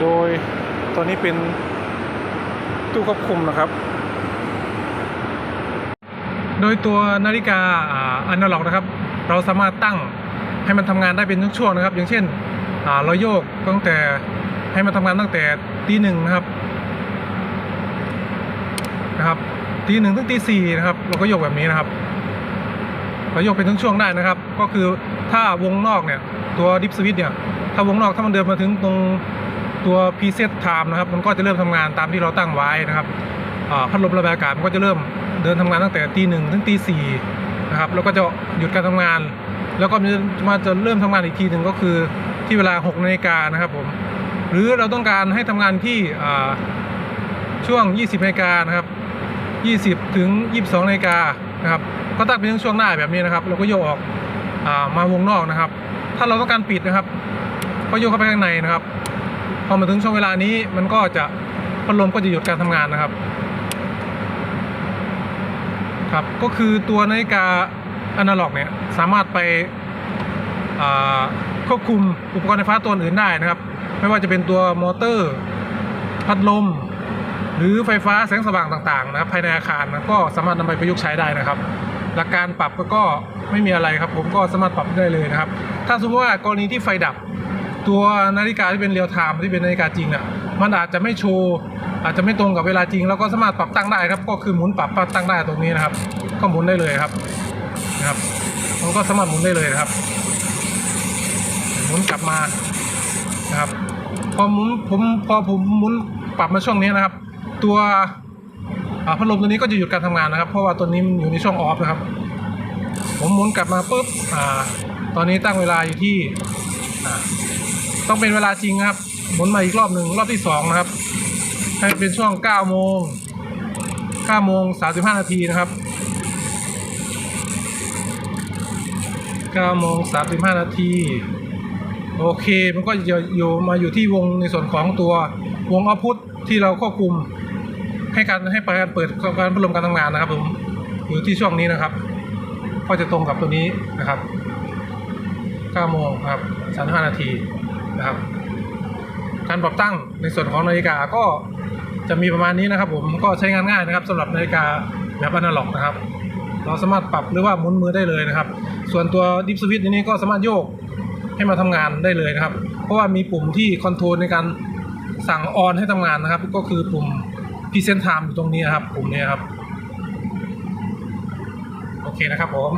โดยตัวนี้เป็นตู้ควบคุมนะครับ โดยตัวนาฬิกาอันาล็อกนะครับ เราสามารถตั้งให้มันทำงานได้เป็นช่วงๆนะครับ อย่างเช่นเราโยกตั้งแต่ให้มันทำงานตั้งแต่ตีหนึ่งนะครับนะครับตีหนึ่งถึงตีสี่นะครับ เราก็โยกแบบนี้นะครับ เราโยกเป็นช่วงๆได้นะครับ ก็คือถ้าวงนอกเนี่ยตัวดิฟสวิตเนี่ยถ้าวงนอกถ้ามันเดินมาถึงตรง ตัว preset time นะครับ มันก็จะเริ่มทำงานตามที่เราตั้งไว้นะครับอ่าพัดลมระบายอากาศมันก็จะเริ่มเดินทำงานตั้งแต่ตีหนึ่งถึงตีสี่นะครับ แล้วก็จะหยุดการทำงาน แล้วก็มันมาจะเริ่มทำงานอีกทีหนึ่งก็คือที่เวลา6นาฬิกานะครับผมหรือเราต้องการให้ทำงานที่อ่าช่วง 20นาฬิกานะครับ 20 ถึง 22นาฬิกานะครับ ก็ตั้งเป็นช่วงหน้าแบบนี้นะครับ เราก็โยกออกอมาวงนอกนะครับ ถ้าเราต้องการปิดนะครับ ก็โยกเข้าไปข้างในนะครับ พอมาถึงช่วงเวลานี้มันก็จะพัดลมก็จะหยุดการทำงานนะครับ ครับก็คือตัวนาฬิกาอนาล็อกเนี่ยสามารถไปควบคุมอุปกรณ์ไฟฟ้าตัวอื่นได้นะครับ ไม่ว่าจะเป็นตัวมอเตอร์ พัดลม หรือไฟฟ้าแสงสว่างต่างๆนะครับภายในอาคารนะก็สามารถนำไปประยุกต์ใช้ได้นะครับ หลักการปรับก็ไม่มีอะไรครับ ผมก็สามารถปรับได้เลยนะครับ ถ้าสมมติว่ากรณีที่ไฟดับ ตัวนาฬิกาที่เป็นเรียลไทม์ที่เป็นนาฬิกาจริงอะมันอาจจะไม่โชว์อาจจะไม่ตรงกับเวลาจริง แล้วก็สามารถปรับตั้งได้ครับ ก็คือหมุนปรับตั้งได้ตรงนี้นะครับ ก็หมุนได้เลยครับนะครับมันก็สามารถหมุนได้เลยนะครับ หมุนกลับมานะครับ พอหมุนผมพอผมหมุนปรับมาช่วงนี้นะครับ ตัวพัดลมตัวนี้ก็จะหยุดการทำงานนะครับ เพราะว่าตัวนี้มันอยู่ในช่องออฟนะครับ ผมหมุนกลับมาปุ๊บอ่าตอนนี้ตั้งเวลาอยู่ที่ ต้องเป็นเวลาจริงครับหมุนมาอีกรอบหนึ่งรอบที่สองนะครับ ให้เป็นช่วง9โมง9โมง35นาทีนะครับ9โมง35นาทีโอเค มันก็จะอยู่มาอยู่ที่วงในส่วนของตัววงเอาพุทที่เราควบคุมให้การให้การเปิดการพัดลมการทำงานนะครับผมอยู่ที่ช่วงนี้นะครับ ก็จะตรงกับตัวนี้นะครับ9โมงครับ35นาที นะครับ การปรับตั้งในส่วนของนาฬิกาก็จะมีประมาณนี้นะครับ ผมก็ใช้งานง่ายนะครับสำหรับนาฬิกาแบบอนาล็อกนะครับ เราสามารถปรับหรือว่าหมุนมือได้เลยนะครับ ส่วนตัวดิฟสวิตนี้ก็สามารถโยกให้มาทำงานได้เลยนะครับ เพราะว่ามีปุ่มที่คอนโทรลในการสั่งออนให้ทำงานนะครับ ก็คือปุ่ม Present Time อยู่ตรงนี้นครับปุ่มนี้ครับ โอเคนะครับผม